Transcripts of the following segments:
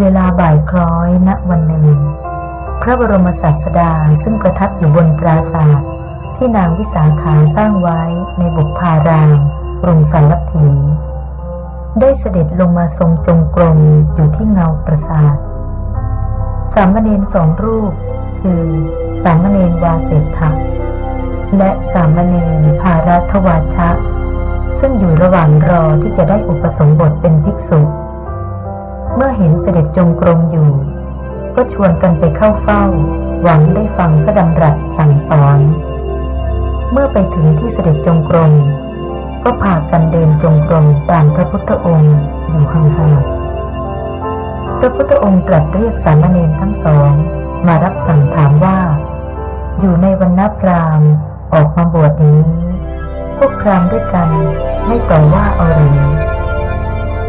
เวลาบ่ายคล้อยณวันหนึ่ง พระบรมศาสดาซึ่งประทับอยู่บนปราสาทที่นางวิสาขาสร้างไว้ในบุพารามกรุงสาวัถีได้เสด็จลงมาทรงจงกรมอยู่ที่เงาปราสาท สามเณรสองรูป คือ สามเณรวาเสถะและสามเณรภารัตวาชะ ซึ่งอยู่ระหว่างรอที่จะได้อุปสมบทเป็นภิกษุ เมื่อเห็นเสด็จจงกรมอยู่ ก็ชวนกันไปเข้าเฝ้า หวังได้ฟังพระดำรัสสั่งสอน เมื่อไปถึงที่เสด็จจงกรม ก็พากันเดินจงกรมตามพระพุทธองค์อยู่ห่างๆ พระพุทธองค์ตรัสเรียกสามเณรทั้งสอง มารับสั่งถามว่า อยู่ในวันนัพรามออกมาบวชอย่างนี้ พวกพรามด้วยกันไม่ต่อว่าเอาหรือ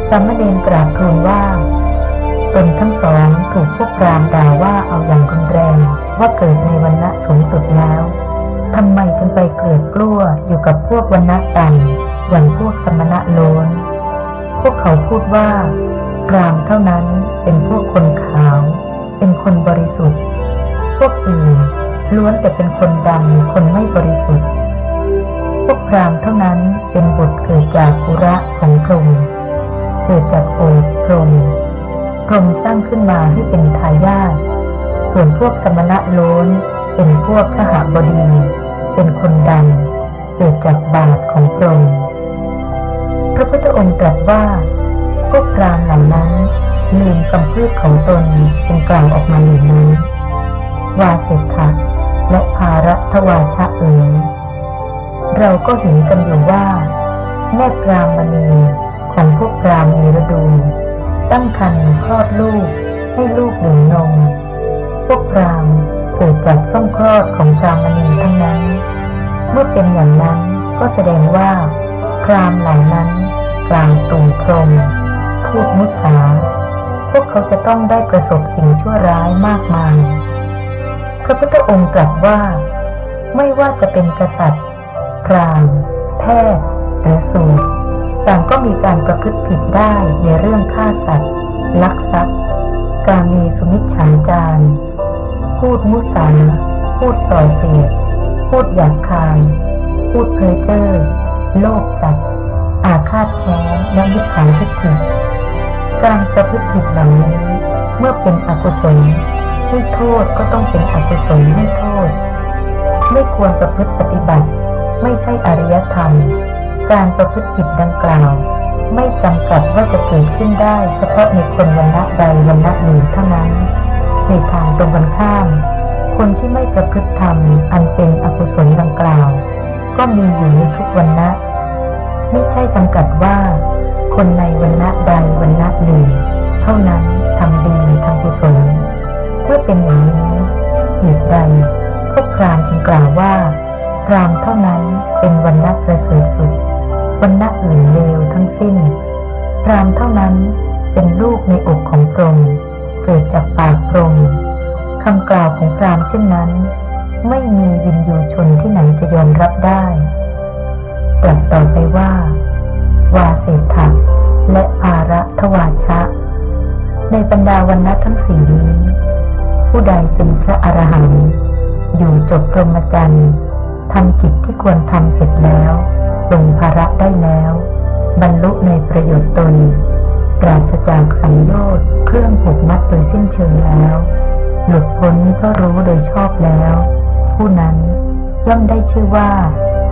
สามเณรกราบทูลว่า นทั้งสองถูกพวกพรามด่าว่าเอาอย่างรุนแรงว่าเกิดในวันณะสูงสุดแล้วทำไมจึงไปเกลือกกลั้วอยู่กับพวกวันณะต่ำอย่างพวกสมณะโลนพวกเขาพูดว่าพรามเท่านั้นเป็นพวกคนขาว เป็นคนบริสุทธิ์ พวกอื่นล้วนแต่เป็นคนดำคนไม่บริสุทธิ์ พวกพรามเท่านั้นเป็นบุตรเกิดจากกุระของพรหมเกิดจากโอษพรหม พรหมสร้างขึ้นมาให้เป็นทายาทส่วนพวกสมณะโล้น เป็นพวกขหบดี เป็นคนดำเกิดจากบาทของพรหมพระพุทธองค์ตรัสว่าพวกพรามเหล่านั้นลืมคำพูดของตนจึงกล่าวออกมาอย่างนั้วาเสถะและภาระทวาชะเอ๋ยเราก็เห็นกันอยู่ว่า แม่พรามณีของพวกพรามมีฤดู ตั้งครรภ์คลอดลูก ให้ลูกดื่มนม พวกพรามเกิดจากช่องคลอดของพรามณีทั้งนั้น เมื่อเป็นอย่างนั้นก็แสดงว่า พรามเหล่านั้นกลางตุ่มพรมพูดมุสา พวกเขาจะต้องได้ประสบสิ่งชั่วร้ายมากมาย พระพุทธองค์ตรัสว่า ไม่ว่าจะเป็นกษัตริย์ พรามแพทย์หรือสูตร ต่างก็มีการประพฤติผิดได้ในเรื่องฆ่าสัตว์ ลักทรัพย์ การมีสุมิจฉาจารพูดมุสาพูดส่อเสียด พูดหยาบคาย พูดเพ้อเจ้อโลภจัด อาฆาตแค้นและมิจฉาทิฏฐิการประพฤติผิดเหล่านี้เมื่อเป็นอกุศลให้โทษก็ต้องเป็นอกุศลให้โทษ ไม่ควรประพฤติปฏิบัติ ไม่ใช่อริยธรรม การประพฤติผิดดังกล่าว ไม่จำกัดว่าจะเกิดขึ้นได้ เฉพาะในคนวันณะใดวันณะหนึ่งเท่านั้น ในทางตรงกันข้าม คนที่ไม่ประพฤติธรรมอันเป็นอกุศลดังกล่าว ก็มีอยู่ในทุกวันณะไม่ใช่จำกัดว่า คนในวันณะใดวันณะหนึ่งเท่านั้นทำดีทำกุศลเมื่อเป็นอย่างนี้เหตุใดพวกพรามจึงกล่าวว่าพรามเท่านั้นเป็นวันณะประเสริฐสุด วันณะอื่นเลวทั้งสิ้น พรามเท่านั้นเป็นลูกในอกของพรหมเกิดจากปากพรหมคำกล่าวของพรามเช่นนั้น ไม่มีวินยูชนที่ไหนจะยอมรับได้ตรัสต่อไปว่า วาเสถะและภาระทวาชะ ในบรรดาวันณะทั้งสี่นี้ ผู้ใดเป็นพระอรหันต์อยู่จบพรหมจรรย์ทำกิจที่ควรทำเสร็จแล้ว ลงภาระได้แล้ว บรรลุในประโยชน์ตนปราศจากสังโยชน์เครื่องผูกมัดโดยสิ้นเชิงแล้ว หลุดพ้นก็รู้โดยชอบแล้ว ผู้นั้นย่อมได้ชื่อว่า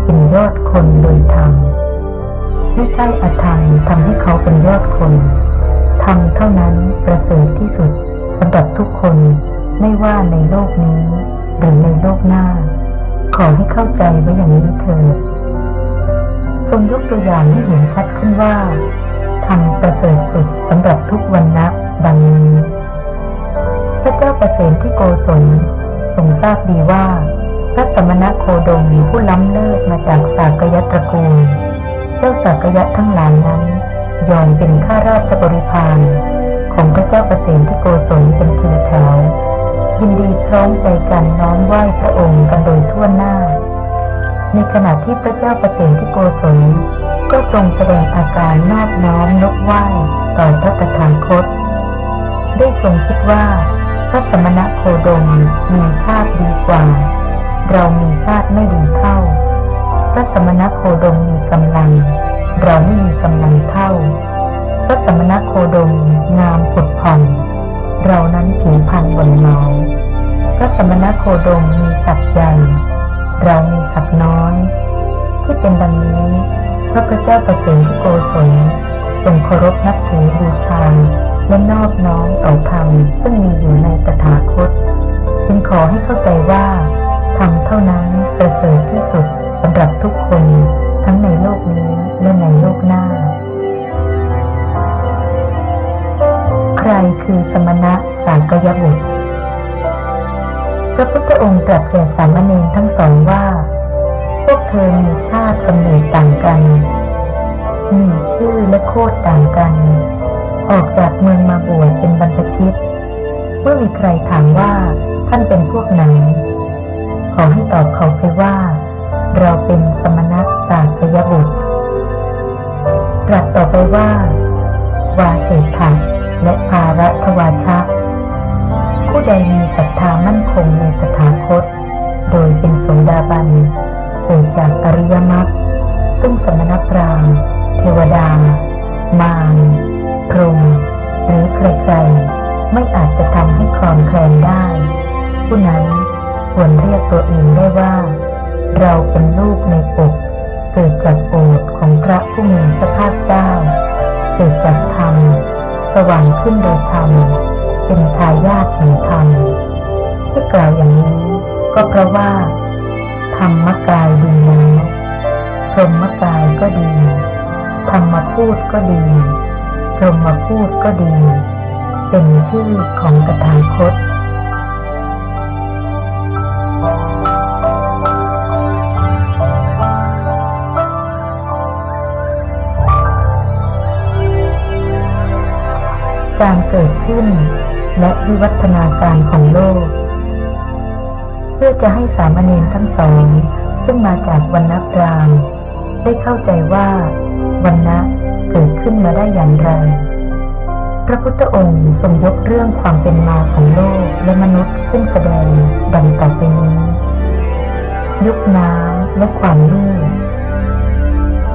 เป็นยอดคนโดยธรรมไม่ใช่อธรรมทำให้เขาเป็นยอดคนธรรมเท่านั้นประเสริฐที่สุดสำหรับทุกคนไม่ว่าในโลกนี้ หรือในโลกหน้า ขอให้เข้าใจไว้อย่างนี้เถิด รงยกตัวอย่างให้เห็นชัดขึ้นว่าธรรมประเสริฐสุดสำหรับทุกวันนะดังนี้ พระเจ้าประเสนที่โกศลทรงทราบดีว่าพระสมณะโคดมผู้ล้ำเลิศมาจากสากยตระกูล เจ้าสากยะทั้งหลายนั้น ยอมเป็นข้าราชบริพารของพระเจ้าประเสนที่โกศลเป็นทีแถวยินดีพร้อมใจกันน้อมไหว้พระองค์กันโดยทั่วหน้า ในขณะที่พระเจ้าประเสนที่โกศลก็ทรงแสดงอาการนอบน้อมนกไหว้ต่อพระตถาคต ได้ทรงคิดว่าพระสมณโคดมมีชาติดีกว่า เรามีชาติไม่ดีเท่า พระสมณโคดมมีกำลัง เราไม่มีกำลังเท่า พระสมณโคดมงามผุดผ่อง เรานั้นผิวพรรณบนเมาพระสมณโคดมมีศักดิ์ใหญ่ เรามีศักน้อย ที่เป็นดังนี้พระพุทธเจ้าประเสริฐโกศลทรงเคารพนับถือบูชาและนอบน้อมต่อธรรมซึ่งมีอยู่ในตถาคตจึงขอให้เข้าใจว่าธรรมเท่านั้นประเสริฐที่สุดสำหรับทุกคนทั้งในโลกนี้และในโลกหน้า ใครคือสมณะสากยบุตรพระพุทธองค์ตรัสแก่สามเณรทั้งสอง เธอมีชาติกำเนิดต่างกัน มีชื่อและโคดต่างกัน ออกจากเมืองมาบวชเป็นบรรพชิต เมื่อมีใครถามว่าท่านเป็นพวกไหน ขอให้ตอบเขาไปว่า เราเป็นสมณะสากยบุตรตรัสต่อไปว่า วาเสถะและภาระทวาชะ ผู้ใดมีศรัทธามั่นคงในตถาคต โดยเป็นโสดาบัน เกิดจากอริยมรรคซึ่งสมณพราหมณ์เทวดา มารพรหมหรือใครๆ ไม่อาจจะทำให้คลอนแคลนได้ ผู้นั้นควรเรียกตัวเองได้ว่า เราเป็นลูกในอกเกิดจากโอษของพระผู้มีพระภาคเจ้า เกิดจากธรรม สว่างขึ้นโดยธรรม เป็นทายาทแห่งธรรมที่กล่าวอย่างนี้ก็เพราะว่า ธรรมกายดีแล้วพรหมกายก็ดีธรรมพูดก็ดีพรหมพูดก็ดี เป็นชื่อของตถาคตการเกิดขึ้นและวิวัฒนาการของโลก พื่อจะให้สามเณรทั้งสอง ซึ่งมาจากวันณพรามได้เข้าใจว่าวันนะเกิดขึ้นมาได้อย่างไร พระพุทธองค์ทรงยกเรื่องความเป็นมาของโลกและมนุษย์ขึ้นแสดงดังต่อไปนี้ ยุคน้ำและความมืด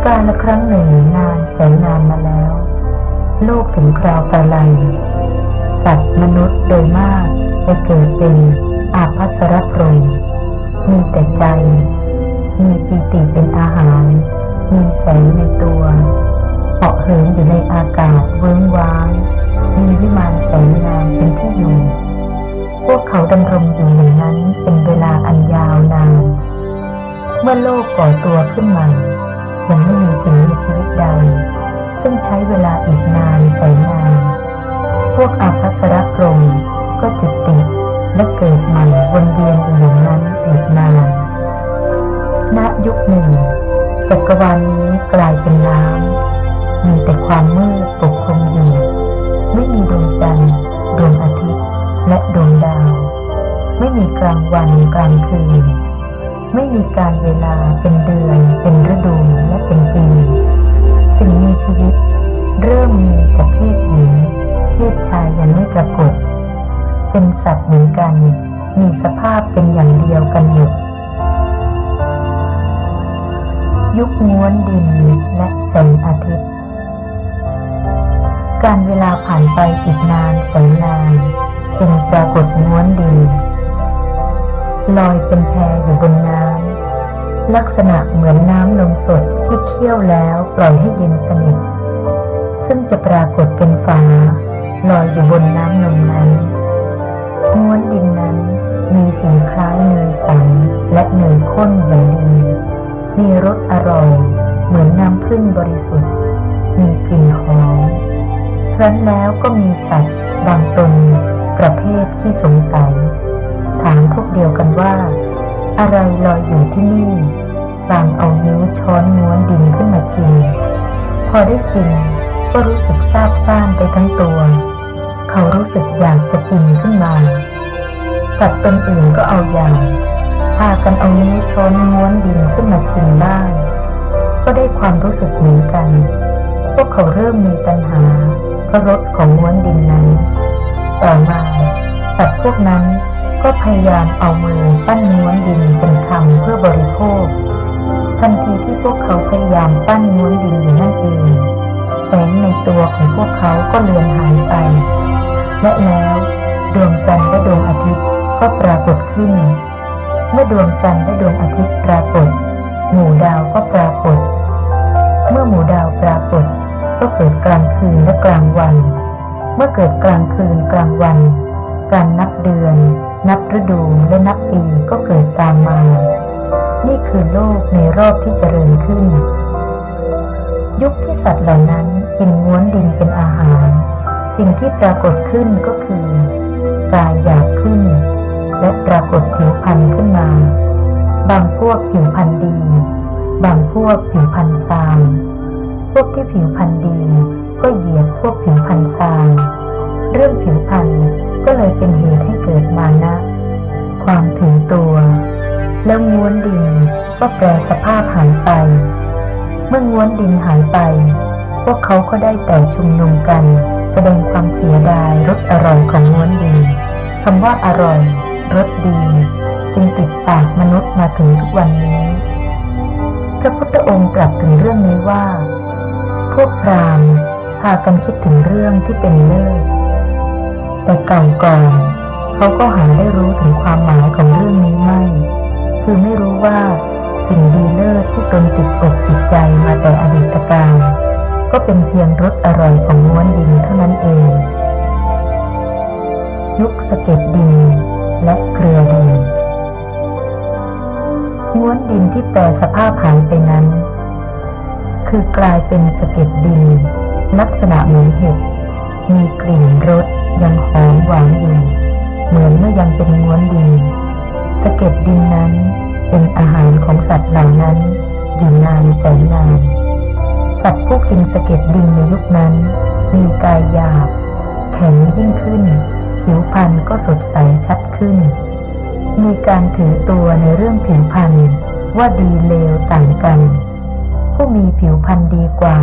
การละครั้งหนึ่งนานแสนนานมาแล้ว โลกถึงคราวประลัยสัตว์มนุษย์โดยมากไปเกิดเป็น อาภัสรพรหมมีแต่ใจ มีปีติเป็นอาหาร มีแสงในตัวเหาะเหินอยู่ในอากาศเวิ้งว้าง มีวิมานแสงงามเป็นที่อยู่ พวกเขาดำรงอยู่อย่างนั้นเป็นเวลาอันยาวนาน เมื่อโลกก่อตัวขึ้นใหม่ยังไม่มีสิ่งมีชีวิตใด ซึ่งใช้เวลาอีกนานแสนนาน พวกอาภัสรพรหมก็จุติด และเกิดใหม่วนเวียนอยู่อย่างนั้นอีกนานณยุคหนึ่งจักรวาลนี้กลายเป็นน้ำมีแต่ความมืดปกคลุมอยู่ไม่มีดวงจันทร์ดวงอาทิตย์ และดวงดาว ไม่มีกลางวันกลางคืน ไม่มีการเวลาเป็นเดือน เป็นฤดูและเป็นปี สิ่งมีชีวิต เริ่มมีแต่เพศหญิงเพศชายยังไม่ปรากฏ เป็นสัตว์เหมือนกัน มีสภาพเป็นอย่างเดียวกันหมดยุคม้วนดินและแสงอาทิตย์ การเวลาผ่านไปอีกนานแสนนานจึงปรากฏม้วนดินลอยเป็นแพอยู่บนน้ำลักษณะเหมือนน้ำนมสดที่เคี่ยวแล้วปล่อยให้เย็นสนิทซึ่งจะปรากฏเป็นฝาลอยอยู่บนน้ำนมนั้น ม้วนดินนั้นมีสีคล้ายเนยใสและเนยข้นอย่างดี มีรสอร่อยเหมือนน้ำผึ้งบริสุทธิ์ มีกลิ่นหอมครั้นแล้วก็มีสัตว์บางตนประเภทที่สงสัย ถามพวกเดียวกันว่า อะไรลอยอยู่ที่นี่ต่างเอานิ้วช้อนม้วนดินขึ้นมาชิมพอได้ชิมก็รู้สึกซาบซ่านไปทั้งตัว เขารู้สึกอยากจะกินขึ้นมาสัตว์ตนอื่นก็เอาอย่างพากันเอานิ้วช้อนม้วนดินขึ้นมาชิมบ้างก็ได้ความรู้สึกเหมือนกัน พวกเขาเริ่มมีปัญหาเพราะรสของม้วนดินนั้น ต่อมาสัตว์พวกนั้นก็พยายามเอามือปั้นม้วนดินเป็นคำเพื่อบริโภค ทันทีที่พวกเขาพยายามปั้นม้วนดินอยู่นั่นเองแสงในตัวของพวกเขาก็เลือนหายไป และแล้วดวงจันทร์และดวงอาทิตย์ก็ปรากฏขึ้น เมื่อดวงจันทร์และดวงอาทิตย์ปรากฏ หมู่ดาวก็ปรากฏ เมื่อหมู่ดาวปรากฏ ก็เกิดกลางคืนและกลางวัน เมื่อเกิดกลางคืนกลางวัน การนับเดือน นับฤดูและนับปีก็เกิดตามมา นี่คือโลกในรอบที่เจริญขึ้น ยุคที่สัตว์เหล่านั้นกินม้วนดินเป็นอาหาร สิ่งที่ปรากฏขึ้นก็คือกายหยาบขึ้น และปรากฏผิวพรรณขึ้นมา บางพวกผิวพรรณดี บางพวกผิวพรรณซามพวกที่ผิวพรรณดีก็เหยียดพวกผิวพรรณซามเรื่องผิวพรรณก็เลยเป็นเหตุให้เกิดมานะ ความถึงตัว แล้วม้วนดินก็แปรสภาพหายไป เมื่อม้วนดินหายไป พวกเขาก็ได้แต่ชุมนุมกัน ดงความเสียดายรสอร่อยของม้วนดินคำว่าอร่อยรสดี จึงติดปากมนุษย์มาถึงทุกวันนี้ พระพุทธองค์ตรัสถึงเรื่องนี้ว่า พวกพราหมณ์พากันคิดถึงเรื่องที่เป็นเลิศแต่เก่าก่อนเขาก็หาได้รู้ถึงความหมายของเรื่องนี้ไม่ คือไม่รู้ว่าสิ่งดีเลิศที่ตนติดอกติดใจมาแต่อดีตการ ก็เป็นเพียงรสอร่อยของม้วนดินเท่านั้นเอง ยุคสะเก็ดดินและเกลือดินม้วนดินที่แปรสภาพหายไปนั้น คือกลายเป็นสะเก็ดดิน ลักษณะเหมือนเห็ดมีกลิ่นรสยังหอมหวานอยู่เหมือนเมื่อยังเป็นม้วนดินสะเก็ดดินนั้นเป็นอาหารของสัตว์เหล่านั้นอยู่นานแสนนาน สัตว์ผู้กินสะเก็ดดินในยุคนั้น มีกายหยาบ แข็งยิ่งขึ้น ผิวพรรณก็สดใสชัดขึ้น มีการถือตัวในเรื่องผิวพรรณว่าดีเลวต่างกัน ผู้มีผิวพรรณดีกว่า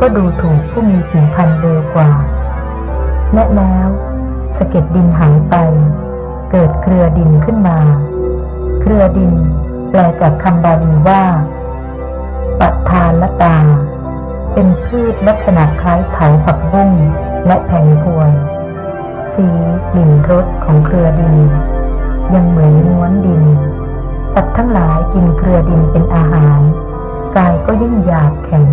ก็ดูถูกผู้มีผิวพรรณเลวกว่า และแล้วสะเก็ดดินหายไป เกิดเครือดินขึ้นมา เครือดินแปลจากคำบาลีว่า ปัทานละตา เป็นพืชลักษณะคล้ายเถาผักบุ้งและแผงพวยสีกลิ่นรสของเครือดิน ยังเหมือนม้วนดิน สัตว์ทั้งหลายกินเครือดินเป็นอาหาร กายก็ยิ่งหยาบแข็ง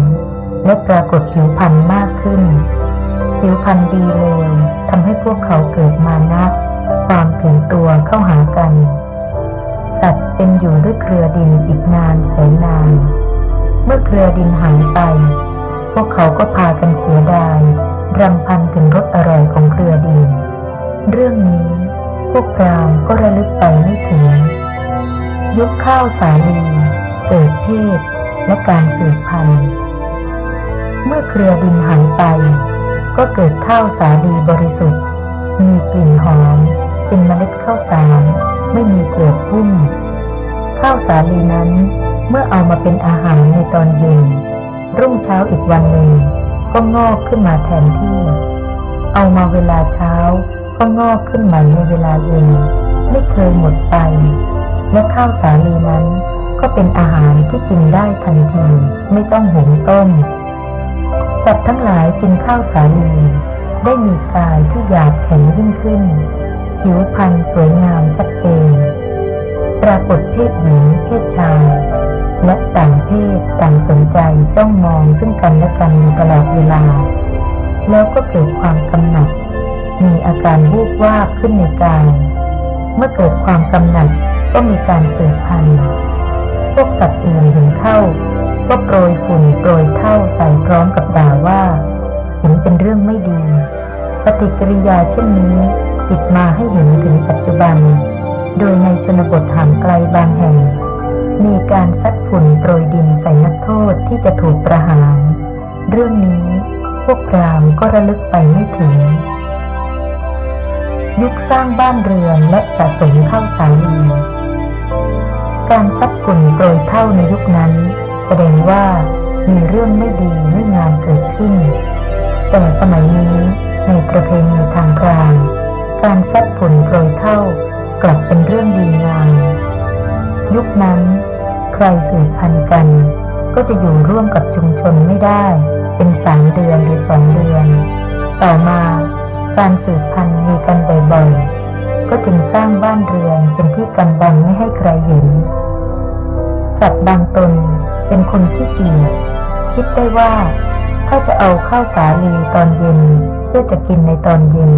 และปรากฏผิวพรรณมากขึ้น ผิวพรรณดีเลวทำให้พวกเขาเกิดมานะความถึงตัวเข้าหากัน สัตว์เป็นอยู่ด้วยเครือดินอีกนานแสนนาน เมื่อเครือดินหายไป พวกเขาก็พากันเสียดายรำพันถึงรสอร่อยของเครือดิน เรื่องนี้พวกพรามก็ระลึกไปไม่ถึงยุคข้าวสาลีเกิดเพศและการสืบพันธุ์ เมื่อเครือดินหายไป ก็เกิดข้าวสาลีบริสุทธิ์ มีกลิ่นหอม เป็นเมล็ดข้าวสารไม่มีเปลือกหุ้มข้าวสาลีนั้น เมื่อเอามาเป็นอาหารในตอนเย็น รุ่งเช้าอีกวันหนึ่ง ก็งอกขึ้นมาแทนที่ เอามาเวลาเช้า ก็งอกขึ้นใหม่ในเวลาเย็น ไม่เคยหมดไป และข้าวสาลีนั้นก็เป็นอาหารที่กินได้ทันที ไม่ต้องหุงต้มสัตว์ทั้งหลายกินข้าวสาลีได้มีกายที่หยาบแข็งยิ่งขึ้น ผิวพรรณสวยงามชัดเจน ปรากฏเพศหญิงเพศชาย และต่างเพศต่างสนใจจ้องมองซึ่งกันและกันอยู่ตลอดเวลา แล้วก็เกิดความกำหนัด มีอาการวูบวาบขึ้นในกายเมื่อเกิดความกำหนัดก็มีการสืบพันธุ์พวกสัตว์อื่นเห็นเข้าก็โปรยฝุ่นโปรยเท่าใส่พร้อมกับด่าว่าเห็นเป็นเรื่องไม่ดี ปฏิกิริยาเช่นนี้ติดมาให้เห็นถึงปัจจุบัน โดยในชนบทห่างไกลบางแห่ง มีการซัดฝุ่นโปรยดินใส่นักโทษที่จะถูกประหาร เรื่องนี้พวกรามก็ระลึกไปไม่ถึง ยุคสร้างบ้านเรือนและสะสมข้าวสาลีการซัดฝุ่นโปรยเท่าในยุคนั้น แสดงว่ามีเรื่องไม่ดีไม่งามเกิดขึ้น แต่สมัยนี้ในประเพณีทางพรามการซัดฝุ่นโปรยเท่ากลับเป็นเรื่องดีงาม ยุคนั้น ใครสืบพันธุ์กัน ก็จะอยู่ร่วมกับชุมชนไม่ได้ เป็นสามเดือนหรือสองเดือน ต่อมาการสืบพันธุ์มีกันบ่อยๆ ก็จึงสร้างบ้านเรือนเป็นที่กำบังไม่ให้ใครเห็น สัตว์บางตนเป็นคนขี้เกียจคิดได้ว่า ถ้าจะเอาข้าวสาลีตอนเย็น เพื่อจะกินในตอนเย็น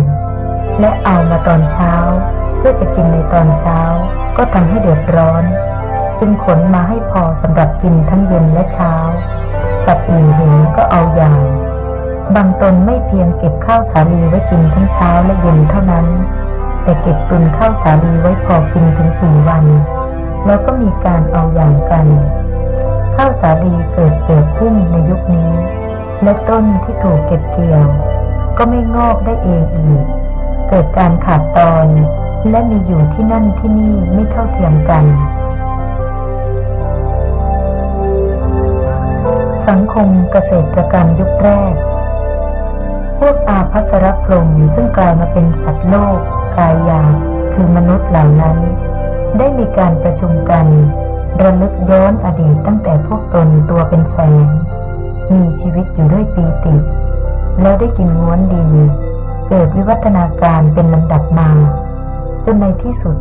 และเอามาตอนเช้า เพื่อจะกินในตอนเช้า ก็ทำให้เดือดร้อน จึงขนมาให้พอสำหรับกินทั้งเย็นและเช้า สัตว์อื่นเห็นก็เอาอย่างบางตนไม่เพียงเก็บข้าวสาลีไว้กินทั้งเช้าและเย็นเท่านั้น แต่เก็บตุนข้าวสาลีไว้พอกินถึงสี่วัน แล้วก็มีการเอาอย่างกัน ข้าวสาลีเกิดเกิดขึ้นในยุคนี้ และต้นที่ถูกเก็บเกี่ยว ก็ไม่งอกได้เองอีก เกิดการขาดตอน และมีอยู่ที่นั่นที่นี่ไม่เท่าเทียมกัน สังคมเกษตรกรรมยุคแรก พวกอาภัสรพรมซึ่งกลายมาเป็นสัตว์โลก กายยาคือมนุษย์เหล่านั้น ได้มีการประชุมกันระลึกย้อนอดีตตั้งแต่พวกตนตัวเป็นแสนมีชีวิตอยู่ด้วยปีติ แล้วได้กินง้วนดิน เกิดวิวัฒนาการเป็นลำดับมา จนในที่สุด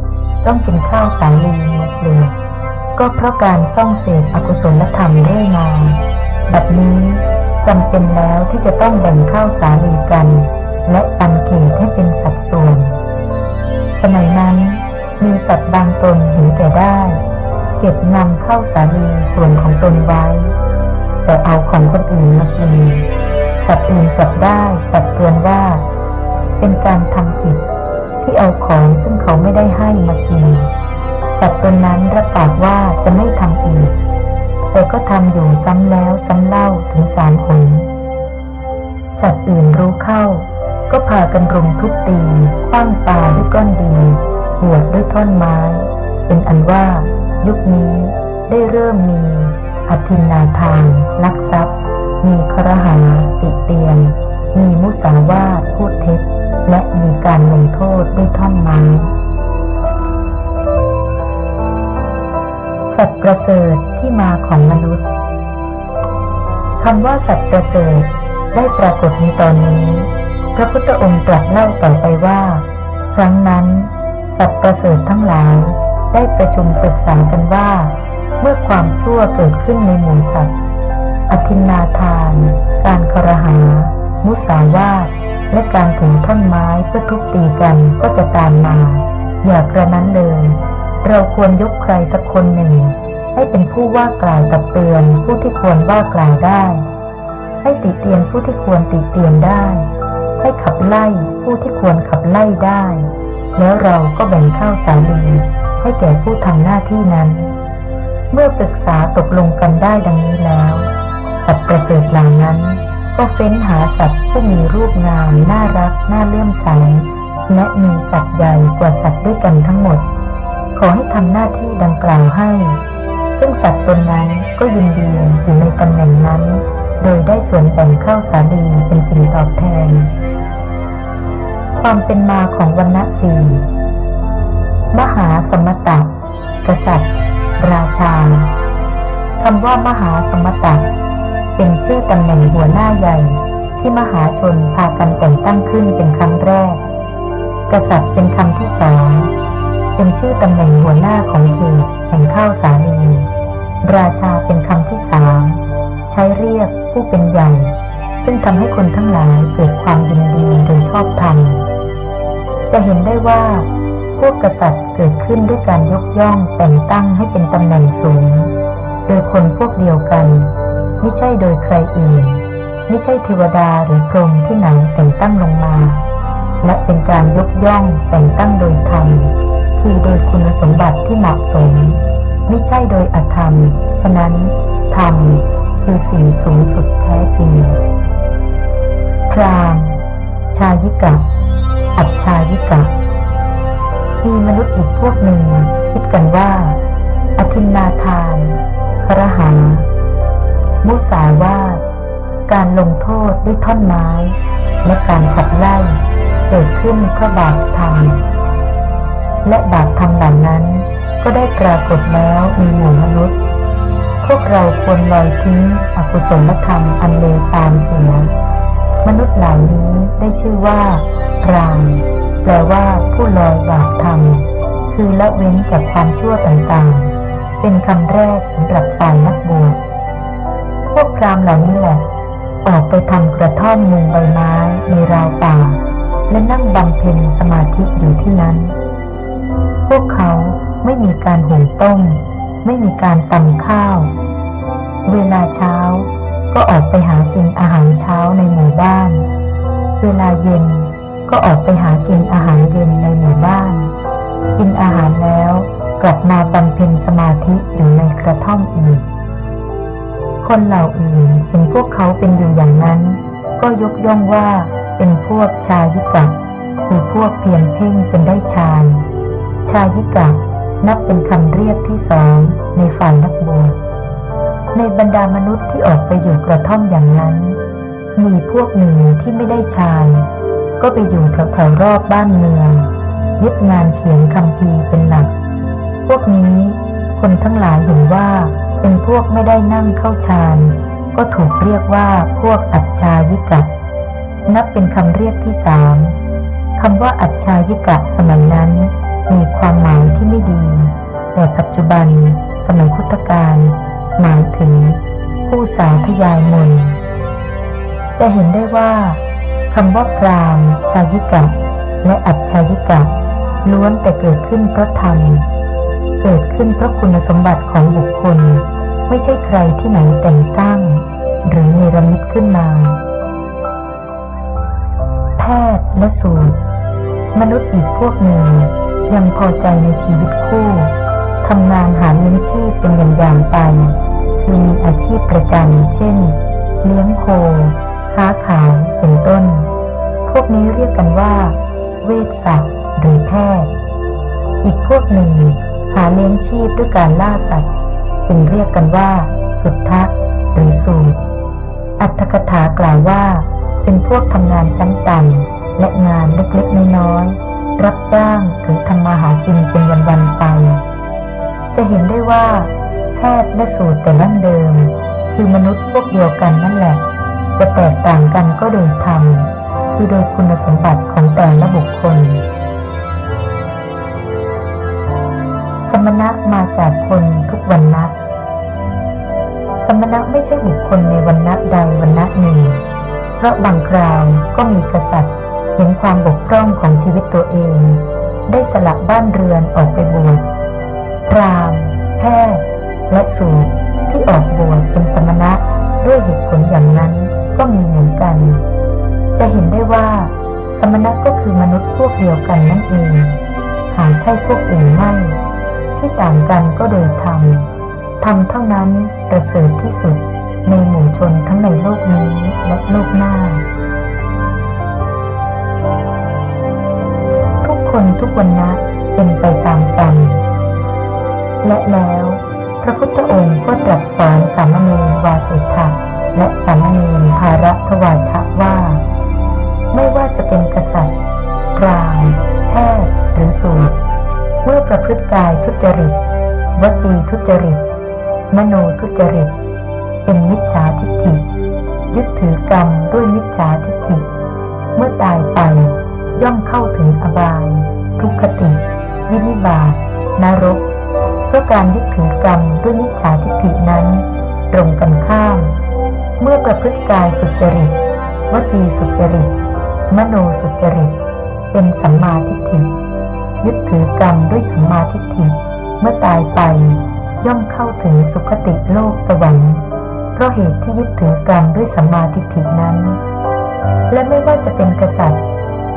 ต้องกินข้าวสาลีหมดเลยก็เพราะการซ่องเสพอกุศลธรรมเรื่อยมาแบบนี้จำเป็นแล้วที่จะต้องแบ่งข้าวสาลีกัน และปันเขตให้เป็นสัดส่วน สมัยนั้นมีสัตว์บางตนเห็นแก่ได้ เก็บนำข้าวสาลีส่วนของตนไว้ แต่เอาของคนอื่นมากินสัตว์อื่นจับได้ตักเตือนว่า เป็นการทำผิด ที่เอาของซึ่งเขาไม่ได้ให้มากินสัตว์ตนนั้นรับปากว่าจะไม่ทำอีก แต่ก็ทำอยู่ซ้ำแล้วซ้ำเล่าถึงสามหนสัตว์อื่นรู้เข้า ก็พากันรุมทุบตีคว้างปาด้วยก้อนดินหัวดด้วยท่อนไม้ เป็นอันว่า ยุคนี้ได้เริ่มมีอธินนาทานลักทรัพย์ มีครหาติเตียน มีมุสาวาทพูดเท็จ และมีการลงโทษด้วยท่อนไม้สัตว์ประเสริฐที่มาของมนุษย์คำว่าสัตว์ประเสริฐได้ปรากฏในตอนนี้ พระพุทธองค์ตรัสเล่าต่อไปว่า ครั้งนั้นสัตว์ประเสริฐทั้งหลายได้ประชุมปรึกษากันว่า เมื่อความชั่วเกิดขึ้นในหมู่สัตว์ อธินนาทาน การครหา มุสาวาท และการถึงท่อนไม้เพื่อทุบตีกันก็จะตามมา อย่ากระนั้นเลย เราควรยกใครสักคนหนึ่ง ให้เป็นผู้ว่ากล่าวตักเตือนผู้ที่ควรว่ากล่าวได้ ให้ติเตียนผู้ที่ควรติเตียนได้ ให้ขับไล่ผู้ที่ควรขับไล่ได้ แล้วเราก็แบ่งข้าวสาลีให้แก่ผู้ทำหน้าที่นั้น เมื่อปรึกษาตกลงกันได้ดังนี้แล้วสัตว์ประเสริฐเหล่านั้น ก็เฟ้นหาสัตว์ผู้มีรูปงามน่ารักน่าเลื่อมใส และมีสัตว์ใหญ่กว่าสัตว์ด้วยกันทั้งหมด ขอให้ทำหน้าที่ดังกล่าวให้ ซึ่งสัตว์ตนนั้นก็ยินดีอยู่ในตำแหน่งนั้น โดยได้ส่วนแบ่งข้าวสาลีเป็นสิ่งตอบแทน ความเป็นมาของวรรณสีมหาสมตะกษัตริย์ ราชาคำว่ามหาสมตะ เป็นชื่อตำแหน่งหัวหน้าใหญ่ที่มหาชนพากันแต่งตั้งขึ้นเป็นครั้งแรก กษัตริย์เป็นคำที่สองเป็นชื่อตำแหน่งหัวหน้าของเขตแห่งข้าวสาลีราชาเป็นคำที่สามใช้เรียกผู้เป็นใหญ่ ซึ่งทำให้คนทั้งหลายเกิดความยินดีโดยชอบธรรมจะเห็นได้ว่า พวกกษัตริย์เกิดขึ้นด้วยการยกย่องแต่งตั้งให้เป็นตำแหน่งสูง โดยคนพวกเดียวกัน ไม่ใช่โดยใครอื่น ไม่ใช่เทวดาหรือพรหมที่ไหนแต่งตั้งลงมา และเป็นการยกย่องแต่งตั้งโดยธรรมคือโดยคุณสมบัติที่เหมาะสม ไม่ใช่โดยอธรรม ฉะนั้นธรรมคือสิ่งสูงสุดแท้จริงพรามชายิกะ อัจชายิกะ มีมนุษย์อีกพวกหนึ่งคิดกันว่า อธินนาทานคระหา มุสาวาทการลงโทษด้วยท่อนไม้ และการขับไล่เกิดขึ้นเพราะบาปธรรมและบาปธรรมเหล่านั้น ก็ได้ปรากฏแล้วในหมู่มนุษย์ พวกเราควรลอยทิ้งอกุศลธรรมอันเลวทรามเสียมนุษย์เหล่านี้ได้ชื่อว่าพรามแปลว่าผู้ลอยบาปธรรมคือละเว้นจากความชั่วต่างๆ เป็นคำแรกสำหรับฝ่ายนักบวช พวกพรามเหล่านี้แหละออกไปทำกระท่อมมุงใบไม้ในราวป่า และนั่งบำเพ็ญสมาธิอยู่ที่นั้น พวกเขาไม่มีการหุงต้ม ไม่มีการตำข้าว เวลาเช้าก็ออกไปหากินอาหารเช้าในหมู่บ้าน เวลาเย็นก็ออกไปหากินอาหารเย็นในหมู่บ้าน กินอาหารแล้วกลับมาบำเพ็ญสมาธิอยู่ในกระท่อมอีก คนเหล่าอื่นเห็นพวกเขาเป็นอยู่อย่างนั้น ก็ยกย่องว่าเป็นพวกชายิกะคือพวกเพียรเพ่งจนได้ฌานชายิกะนับเป็นคำเรียกที่สองในฝ่ายนักบวชในบรรดามนุษย์ที่ออกไปอยู่กระท่อมอย่างนั้น มีพวกหนึ่งที่ไม่ได้ฌานก็ไปอยู่แถวๆรอบบ้านเมืองยึดงานเขียนคำพีเป็นหลัก พวกนี้คนทั้งหลายเห็นว่า เป็นพวกไม่ได้นั่งเข้าฌานก็ถูกเรียกว่าพวกอัจฉายิกะ นับเป็นคำเรียกที่สามคำว่าอัจฉายิกะสมัยนั้น มีความหมายที่ไม่ดี แต่ปัจจุบันสมัยพุทธกาลหมายถึง ผู้สาธยายมนต์จะเห็นได้ว่าคำว่าพรามชายิกะ และอัจฉายิกะ ล้วนแต่เกิดขึ้นเพราะธรรม เกิดขึ้นเพราะคุณสมบัติของบุคคล ไม่ใช่ใครที่ไหนแต่งตั้ง หรือเนรมิตขึ้นมา แพทย์และสูตร มนุษย์อีกพวกหนึ่งยังพอใจในชีวิตคู่ทำงานหาเลี้ยงชีพเป็นอย่างๆไป คือมีอาชีพประจำเช่น เลี้ยงโค ค้าขายเป็นต้น พวกนี้เรียกกันว่า เวชสัตว์หรือแพทย์ อีกพวกหนึ่ง หาเลี้ยงชีพด้วยการล่าสัตว์จึงเรียกกันว่า สุทธะหรือสูตรอัตถกถากล่าวว่า เป็นพวกทำงานชั้นต่ำและงานเล็กๆน้อยๆรับจ้างหรือทำมาหากินเป็นวันๆไป จะเห็นได้ว่าแพทย์และสูตรแต่ดั้งเดิม คือมนุษย์พวกเดียวกันนั่นแหละ จะแตกต่างกันก็โดยธรรมคือโดยคุณสมบัติของแต่ละบุคคล สมณะมาจากคนทุกวันนะสมณะไม่ใช่บุคคลในวันนะใดวันนะหนึ่ง เพราะบางคราวก็มีกษัตริย์ เห็นความบกพร่องของชีวิตตัวเอง ได้สละบ้านเรือนออกไปบวชพรามแพทย์และสูตรที่ออกบวชเป็นสมณะด้วยเหตุผลอย่างนั้นก็มีเหมือนกัน จะเห็นได้ว่า สมณะก็คือมนุษย์พวกเดียวกันนั่นเอง หาใช่พวกอื่นไม่ ที่ต่างกันก็โดยธรรมธรรมเท่านั้นประเสริฐที่สุดในหมู่ชนทั้งในโลกนี้และโลกหน้า ทุกคนทุกวันนะเป็นไปตามกรรมและแล้วพระพุทธองค์ก็ตรัสสอนสามเณรวาสุทธะและสามเณรภารัทวาชะว่า ไม่ว่าจะเป็นกษัตริย์พราหมณ์แพทย์หรือสูตร เมื่อประพฤติกายทุจริต วจีทุจริต มโนทุจริต เป็นมิจฉาทิฏฐิ ยึดถือกรรมด้วยมิจฉาทิฏฐิ เมื่อตายไปย่อมเข้าถึงอบาย ทุกขติ วินิบาตนรก เพราะการยึดถือกรรมด้วยมิจฉาทิฏฐินั้น ตรงกันข้าม เมื่อประพฤติกายสุจริต วจีสุจริต มโนสุจริต เป็นสัมมาทิฏฐิ ยึดถือกรรมด้วยสัมมาทิฏฐิเมื่อตายไปย่อมเข้าถึงสุคติโลกสวรรค์เพราะเหตุที่ยึดถือกรรมด้วยสัมมาทิฏฐินั้น และไม่ว่าจะเป็นกษัตริย์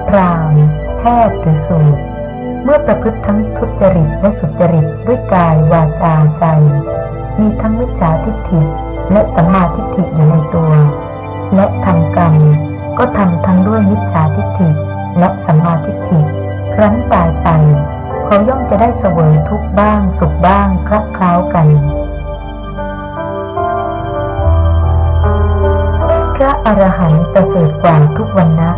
พราหมณ์แพทย์หรือสูตรเมื่อประพฤติทั้งทุจริตและสุจริตด้วยกายวาจาใจ มีทั้งมิจฉาทิฏฐิและสัมมาทิฏฐิอยู่ในตัว และทำกรรมก็ทำทั้งด้วยมิจฉาทิฏฐิและสัมมาทิฏฐิ ครั้นตายไปเขาย่อมจะได้เสวยทุกบ้างสุขบ้างคลักคล้าวกัน พระอรหันต์ประเสริฐกว่าทุกวันนะ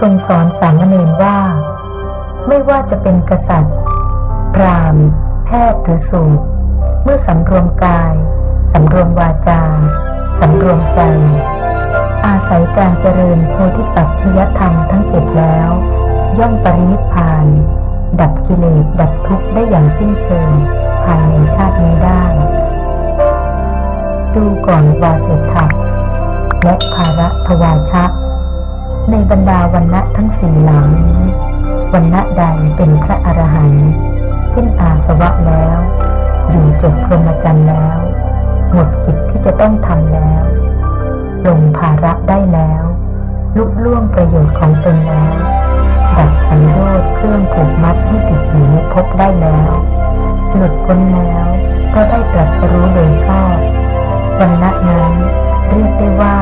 ทรงสอนสามเณรว่า ไม่ว่าจะเป็นกษัตริย์ พราหมณ์แพทย์หรือสูตรเมื่อสำรวมกาย สำรวมวาจา สำรวมใจ อาศัยการเจริญโพธิปัจจยธรรมทั้งเจ็ดแล้ว ย่อมปรินิพาน ดับกิเลสดับทุกข์ได้อย่างสิ้นเชิงภายในชาตินี้ได้ ดูก่อนวาเสถะและภาระทวาชะในบรรดาวันณะทั้งสี่หล่านี้วันณะใดเป็นพระอรหันต์สิ้นอาสวะแล้ว อยู่จบพรหมจรรย์แล้ว หมดกิจที่จะต้องทำแล้ว ลงภาระได้แล้ว ลุกล่วงประโยชน์ของตนแล้วดับสันโดษเครื่องผูกมัดให้ติดอยู่ในภพได้แล้ว หลุดพ้นแล้วก็ได้ตรัสรู้โดยชอบวันณะนั้นเรียกได้ว่า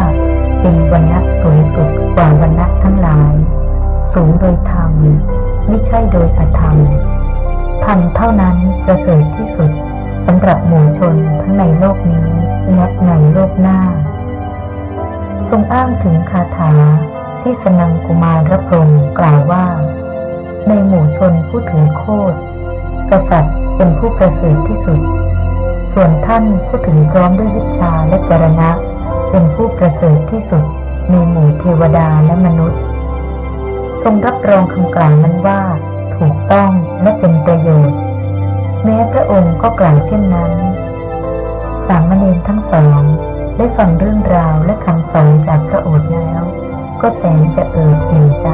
เป็นวันณะสูงสุดกว่าวันณะทั้งหลาย สูงโดยธรรม ไม่ใช่โดยอธรรมธรรมเท่านั้นประเสริฐที่สุดสำหรับหมู่ชนทั้งในโลกนี้และในโลกหน้า ทรงอ้างถึงคาถาที่สนังกุมารพรมกล่าวว่า ในหมู่ชนผู้ถือโคดกษัตริย์เป็นผู้ประเสริฐที่สุด ส่วนท่านผู้ถึงพร้อมด้วยวิชาและจรณะ เป็นผู้ประเสริฐที่สุดในหมู่เทวดาและมนุษย์ ทรงรับรองคำกล่าวนั้นว่า ถูกต้องและเป็นประโยชน์ แม้พระองค์ก็กล่าวเช่นนั้น สามเณรทั้งสอง ได้ฟังเรื่องราวและคำสอนจากพระโอษฐ์แล้ว ก็แสนจะเอิบอิ่มใจ